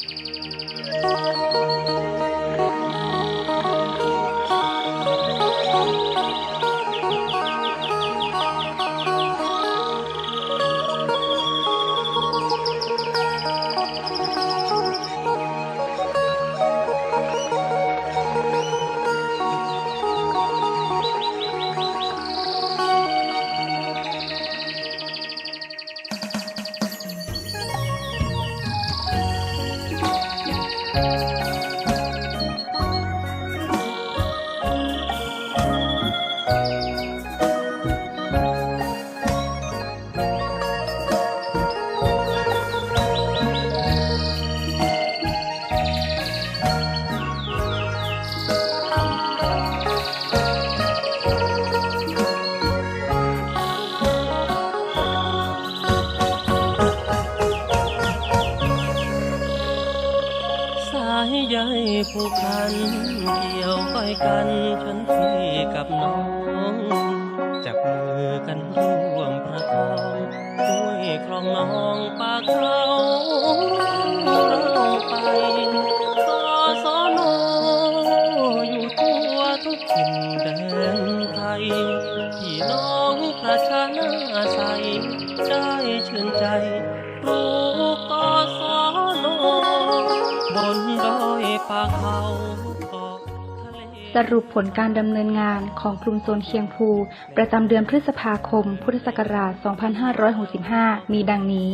ส ผูกพันเกี่ยวก้อยกันฉันพี่กับน้องจับมือกันร่วมประคองห้วยคลองน้องปากเขาเราไปสอสอนอยู่ทั่วทุกถิ่นแดนไทยพี่น้องประชานาใสได้ชื่นใจ สรุปผลการดำเนินงานของกลุ่มโซนเคียงภู ประจำเดือนพฤษภาคม พุทธศักราช 2565 มีดังนี้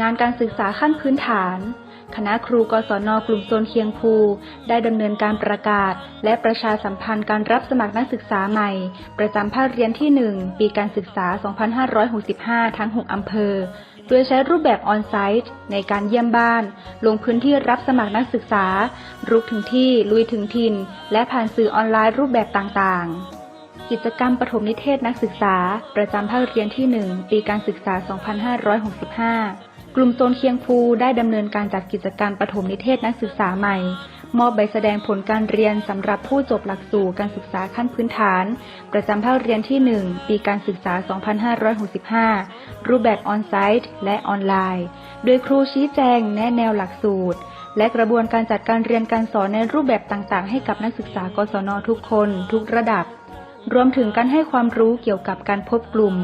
งานการศึกษาขั้นพื้นฐาน คณะครูกศนกลุ่มโซนเคียงภู ได้ดำเนินการประกาศ และประชาสัมพันธ์การรับสมัครนักศึกษาใหม่ ประจำภาคเรียนที่ 1 ปีการศึกษา 2565 ทั้ง 6 อำเภอ โดยใช้รูปแบบออนไซต์ในการเยี่ยมบ้าน ลงพื้นที่รับสมัครนักศึกษา รุกถึงที่ลุยถึงถิ่น และผ่านสื่อออนไลน์รูปแบบต่างๆกิจกรรมปฐมนิเทศนักศึกษา ประจำภาคเรียนที่ 1 ปีการศึกษา 2565 ลุ่มโซนเคียงภูได้ดำเนินการจัดกิจกรรมปฐมนิเทศนักศึกษาใหม่ มอบใบแสดงผลการเรียนสำหรับผู้จบหลักสูตรการศึกษาขั้นพื้นฐาน ประจำภาคเรียนที่ 1 ปีการศึกษา 2565 รูปแบบออนไซต์และออนไลน์ โดยครูชี้แจงแนะแนวหลักสูตร และกระบวนการจัดการเรียนการสอนในรูปแบบต่างๆ ให้กับนักศึกษากศนทุกคน ทุกระดับ รวมถึงการให้ความรู้เกี่ยวกับการพบกลุ่ม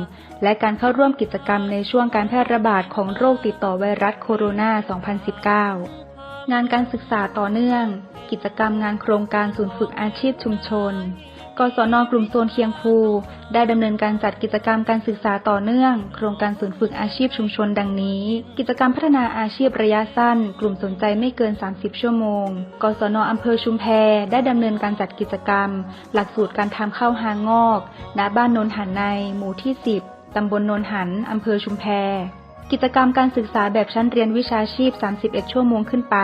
และการเข้าร่วมกิจกรรมในช่วงการแพร่ระบาดของโรคติดต่อไวรัสโคโรนา 2019 งานการศึกษาต่อเนื่อง กิจกรรมงานโครงการศูนย์ฝึกอาชีพชุมชน กศนกลุ่มโซนเคียงภูได้ดำเนินการจัดกิจกรรมการศึกษาต่อเนื่อง โครงการศูนย์ฝึกอาชีพชุมชนดังนี้ กิจกรรมพัฒนาอาชีพระยะสั้น กลุ่มสนใจไม่เกิน 30 ชั่วโมง กศนอำเภอชุมแพได้ดำเนินการจัดกิจกรรม หลักสูตรการทำข้าวหางงอกณบ้านโนนหันใน หมู่ที่ 10ตำบลโนนหันอำเภอชุมแพ กิจกรรมการศึกษาแบบชั้นเรียนวิชาชีพ 31 ชั่วโมงขึ้นไป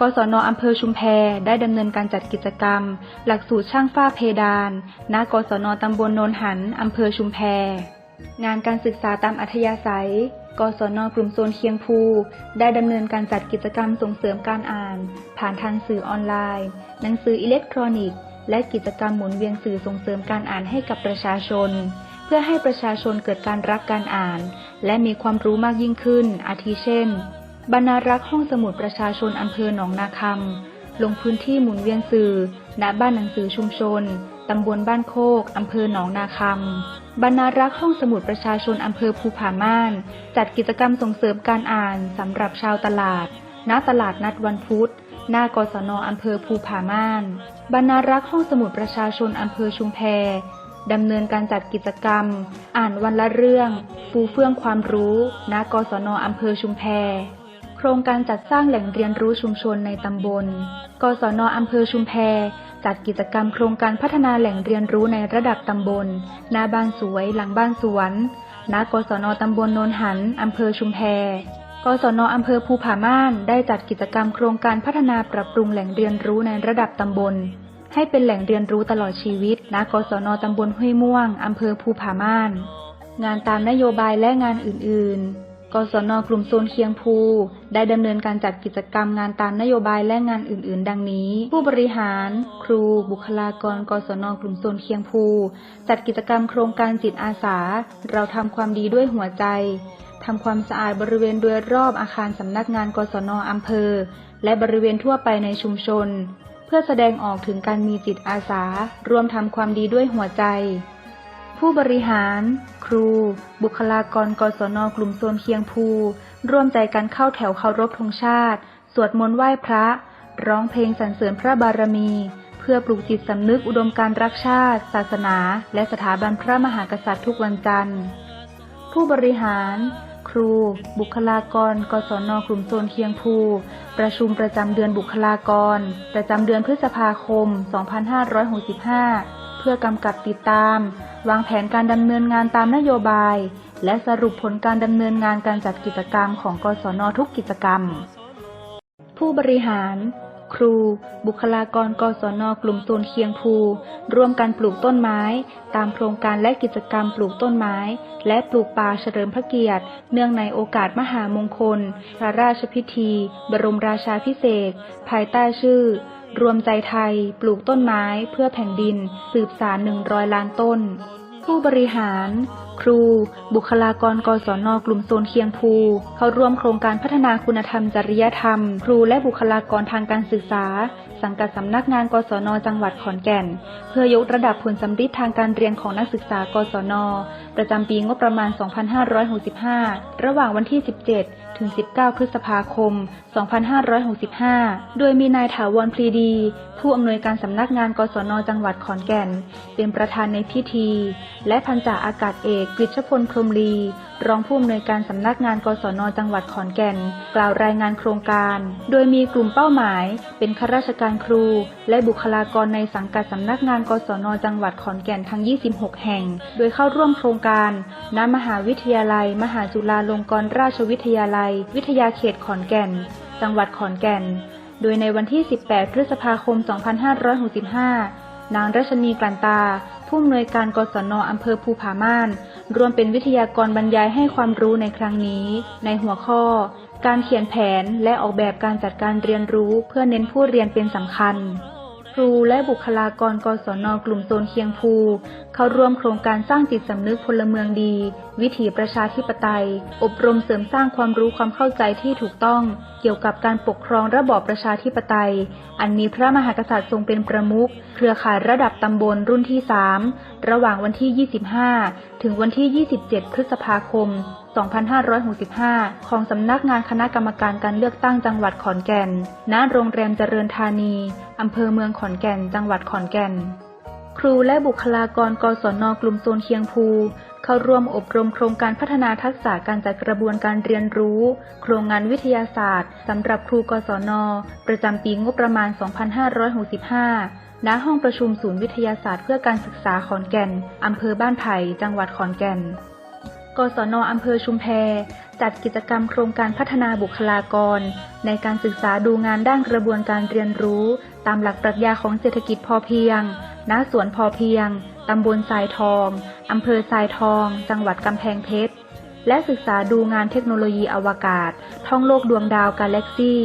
กศนอำเภอชุมแพได้ดำเนินการจัดกิจกรรม หลักสูตรช่างฝ้าเพดาน ณ กศนตำบลโนนหัน อำเภอชุมแพ งานการศึกษาตามอัธยาศัย กศนกลุ่มโซนเคียงภู ได้ดำเนินการจัดกิจกรรมส่งเสริมการอ่าน ผ่านทางสื่อออนไลน์ หนังสืออิเล็กทรอนิกส์ และกิจกรรมหมุนเวียนสื่อส่งเสริมการอ่านให้กับประชาชน เพื่อให้ประชาชนเกิดการรักการอ่าน และมีความรู้มากยิ่งขึ้น อาทิเช่น บรรณารักษ์ห้องสมุดประชาชนอำเภอหนองนาคำ ลงพื้นที่หมุนเวียนสื่อ ณ บ้านหนังสือชุมชน ตำบลบ้านโคก อำเภอหนองนาคำ บรรณารักษ์ห้องสมุดประชาชนอำเภอภูผาม่าน จัดกิจกรรมส่งเสริมการอ่านสำหรับชาวตลาด ณ ตลาดนัดวันพุธ หน้ากศนอำเภอภูผาม่าน บรรณารักษ์ห้องสมุดประชาชนอำเภอชุมแพ ดำเนินการจัดกิจกรรม อ่านวันละเรื่อง ฟูเฟื่องความรู้ณกศนอำเภอชุมแพ โครงการจัดสร้างแหล่งเรียนรู้ชุมชนในตำบล กศนอำเภอชุมแพ จัดกิจกรรมโครงการพัฒนาแหล่งเรียนรู้ในระดับตำบล หน้าบ้านสวย หลังบ้านสวนณกศนตำบลโนนหันอำเภอชุมแพกศนอำเภอภูผาม่านได้จัดกิจกรรมโครงการพัฒนาปรับปรุงแหล่งเรียนรู้ในระดับตำบล ให้เป็นแหล่งเรียนรู้ตลอดชีวิตณกศนตำบลห้วยม่วง อำเภอภูผาม่าน งานตามนโยบายและงานอื่น ๆ กศนกลุ่มโซนเคียงภู ได้ดำเนินการจัดกิจกรรมงานตามนโยบายและงานอื่น ๆ ดังนี้ ผู้บริหาร ครู บุคลากร กศนกลุ่มโซนเคียงภู จัดกิจกรรมโครงการจิตอาสา เราทำความดีด้วยหัวใจทำความสะอาดบริเวณโดยรอบอาคารสำนักงานกศนอำเภอ และบริเวณทั่วไปในชุมชน พื่อแสดงออกถึงการมีจิตอาสาร่วมทำความดีด้วยหัวใจ ผู้บริหาร ครู บุคลากรกศนกลุ่มโซนเคียงภู ร่วมใจกันเข้าแถวเคารพธงชาติ สวดมนต์ไหว้พระ ร้องเพลงสรรเสริญพระบารมี เพื่อปลูกจิตสำนึกอุดมการรักชาติ ศาสนา และสถาบันพระมหากษัตริย์ทุกวันจันทร์ ผู้บริหาร ครู บุคลากร กศนกลุ่มโซนเคียงภู ประชุมประจำเดือนบุคลากร ประจำเดือนพฤษภาคม 2565 เพื่อกำกับติดตาม วางแผนการดำเนินงานตามนโยบาย และสรุปผลการดำเนินงานการจัดกิจกรรมของกศนทุกกิจกรรม ผู้บริหาร ครู บุคลากรกศนกลุ่มโซนเคียงภู ร่วมกันปลูกต้นไม้ ตามโครงการและกิจกรรมปลูกต้นไม้ และปลูกป่าเฉลิมพระเกียรติ เนื่องในโอกาสมหามงคล พระราชพิธี บรมราชาพิเศษ ภายใต้ชื่อ รวมใจไทย ปลูกต้นไม้เพื่อแผ่นดิน สืบสารหนึ่งร้อยล้านต้น ผู้บริหาร ครู บุคลากรกศนกลุ่มโซนเคียงภู เข้าร่วมโครงการพัฒนาคุณธรรมจริยธรรม ครูและบุคลากรทางการศึกษา สังกัดสำนักงานกศนจังหวัดขอนแก่น เพื่อยกระดับผลสำฤทธิ์ทางการเรียนของนักศึกษากศน ประจำปีงบประมาณ 2565 ระหว่างวันที่ 17 ถึง 19 พฤษภาคม 2565 โดยมีนายถาวรพลีดี ผู้อำนวยการสำนักงานกศนจังหวัดขอนแก่น เป็นประธานในพิธี และพันจ่าอากาศเอกกฤษพลพรมลี รองผู้อำนวยการสำนักงานกศนจังหวัดขอนแก่น กล่าวรายงานโครงการ โดยมีกลุ่มเป้าหมาย เป็นข้าราชการครู และบุคลากรในสังกัดสำนักงานกศนจังหวัดขอนแก่นทั้ง 26 แห่ง โดยเข้าร่วมโครงการณมหาวิทยาลัย มหาจุฬาลงกรณราชวิทยาลัยวิทยาเขตขอนแก่น จังหวัดขอนแก่น โดยในวันที่ 18 พฤษภาคม 2565 นางรัชนีกลันตา ผู้อำนวยการกศนอำเภอภูผาม่าน รวมเป็นวิทยากรบรรยายให้ความรู้ในครั้งนี้ ในหัวข้อ การเขียนแผนและออกแบบการจัดการเรียนรู้เพื่อเน้นผู้เรียนเป็นสำคัญ ครูและบุคลากรกศนกลุ่มโซนเคียงภู เข้าร่วมโครงการสร้างจิตสำนึกพลเมืองดี วิถีประชาธิปไตย อบรมเสริมสร้างความรู้ความเข้าใจที่ถูกต้อง เกี่ยวกับการปกครองระบอบประชาธิปไตย อันมีพระมหากษัตริย์ทรงเป็นประมุขเครือข่ายระดับตำบลรุ่นที่ 3 ระหว่างวันที่ 25 ถึงวันที่ 27 พฤษภาคม 2565 ของสำนักงานคณะกรรมการการเลือกตั้งจังหวัดขอนแก่น ณ โรงแรมเจริญธานี อำเภอเมืองขอนแก่น จังหวัดขอนแก่น ครูและบุคลากรกศนกลุ่มโซนเคียงภู เข้าร่วมอบรมโครงการพัฒนาทักษะการจัดกระบวนการเรียนรู้ โครงงานวิทยาศาสตร์สำหรับครูกศน ประจำปีงบประมาณ 2565ณห้องประชุมศูนย์วิทยาศาสตร์เพื่อการศึกษาขอนแก่น อำเภอบ้านไผ่ จังหวัดขอนแก่น กศนอำเภอชุมแพ จัดกิจกรรมโครงการพัฒนาบุคลากร ในการศึกษาดูงานด้านกระบวนการเรียนรู้ ตามหลักปรัชญาของเศรษฐกิจพอเพียง ณ สวนพอเพียง ตำบลทรายทอง อำเภอทรายทอง จังหวัดกำแพงเพชร และศึกษาดูงานเทคโนโลยีอวกาศ ท่องโลกดวงดาวกาแล็กซี่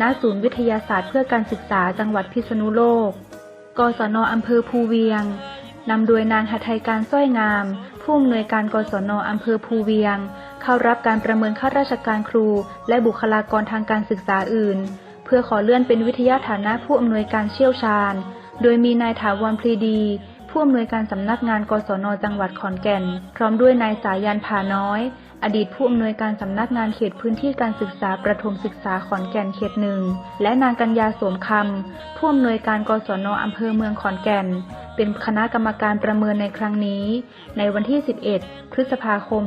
ณ ศูนย์วิทยาศาสตร์เพื่อการศึกษาจังหวัดพิษณุโลก กศนอำเภอภูเวียง นำโดยนางหทัยการสร้อยงาม ผู้อำนวยการกศนอำเภอภูเวียง เข้ารับการประเมินข้าราชการครู และบุคลากรทางการศึกษาอื่น เพื่อขอเลื่อนเป็นวิทยาฐานะผู้อำนวยการเชี่ยวชาญ โดยมีนายถาวรพลีดี ผู้อำนวยการสำนักงานกศนจังหวัดขอนแก่น พร้อมด้วยนายสายันผาน้อย อดีตผู้อำนวยการสำนักงานเขตพื้นที่การศึกษาประถมศึกษาขอนแก่นเขตหนึ่ง และนางกัญญาสวมคำผู้อำนวยการกศนอำเภอเมืองขอนแก่น เป็นคณะกรรมการประเมินในครั้งนี้ ในวันที่ 11 พฤษภาคม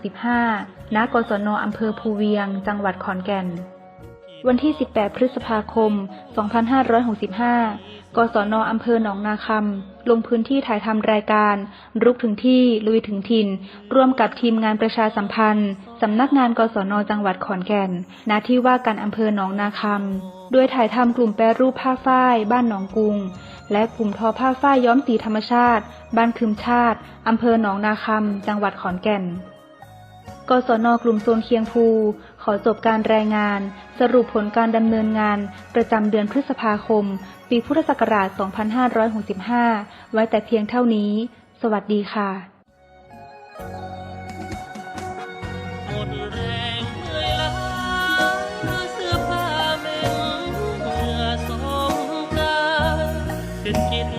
2565 ณ กศนอำเภอภูเวียง จังหวัดขอนแก่น วันที่ 18 พฤษภาคม 2565 กศนอำเภอหนองนาคำ ลงพื้นที่ถ่ายทำรายการ รุกถึงที่ลุยถึงถิ่น ร่วมกับทีมงานประชาสัมพันธ์ สำนักงานกศนจังหวัดขอนแก่น ณ ที่ว่าการอำเภอหนองนาคำ โดยถ่ายทำกลุ่มแปรรูปผ้าฝ้าย บ้านหนองกุง และกลุ่มทอผ้าฝ้ายย้อมสีธรรมชาติ บ้านคืมชาติอำเภอหนองนาคำ จังหวัดขอนแก่นกกศนกลุ่มโซนเคียงภู ขอจบการรายงาน สรุปผลการดำเนินงาน ประจำเดือนพฤษภาคม ปีพุทธศักราช 2565 ไว้แต่เพียงเท่านี้ สวัสดีค่ะหมดแรงเหนื่อยล้าเสื้อผ้าเหม็นเหงื่อสงกรานเป็นกิน